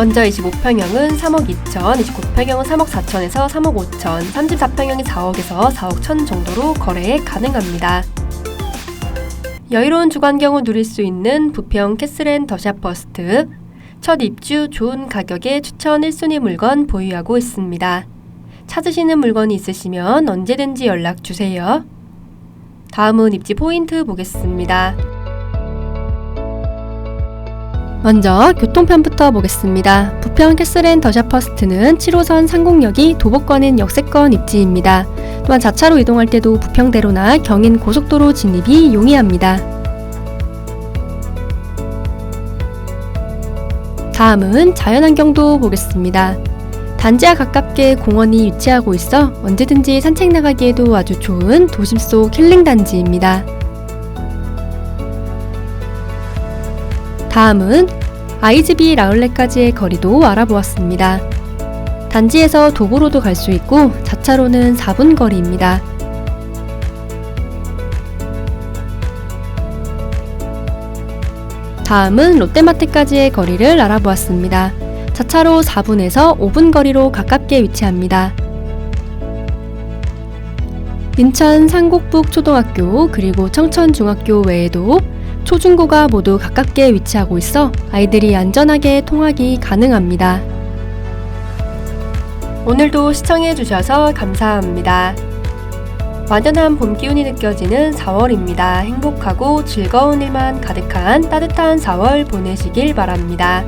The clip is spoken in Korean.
먼저 25평형은 3억 2천, 29평형은 3억 4천에서 3억 5천, 34평형이 4억에서 4억 1천 정도로 거래 가능합니다. 여유로운 주관경을 누릴 수 있는 부평 캐슬앤 더샵 버스트. 첫 입주 좋은 가격에 추천 1순위 물건 보유하고 있습니다. 찾으시는 물건이 있으시면 언제든지 연락 주세요. 다음은 입지 포인트 보겠습니다. 먼저 교통편부터 보겠습니다. 부평 캐슬앤 더샵 퍼스트는 7호선 상공역이 도보권인 역세권 입지입니다. 또한 자차로 이동할 때도 부평대로나 경인 고속도로 진입이 용이합니다. 다음은 자연환경도 보겠습니다. 단지와 가깝게 공원이 위치하고 있어 언제든지 산책 나가기에도 아주 좋은 도심 속 힐링 단지입니다. 다음은 아이즈비 라울렛까지의 거리도 알아보았습니다. 단지에서 도보로도 갈 수 있고 자차로는 4분 거리입니다. 다음은 롯데마트까지의 거리를 알아보았습니다. 자차로 4분에서 5분 거리로 가깝게 위치합니다. 인천 상곡북 초등학교 그리고 청천중학교 외에도 초중고가 모두 가깝게 위치하고 있어 아이들이 안전하게 통학이 가능합니다. 오늘도 시청해 주셔서 감사합니다. 완연한 봄 기운이 느껴지는 4월입니다. 행복하고 즐거운 일만 가득한 따뜻한 4월 보내시길 바랍니다.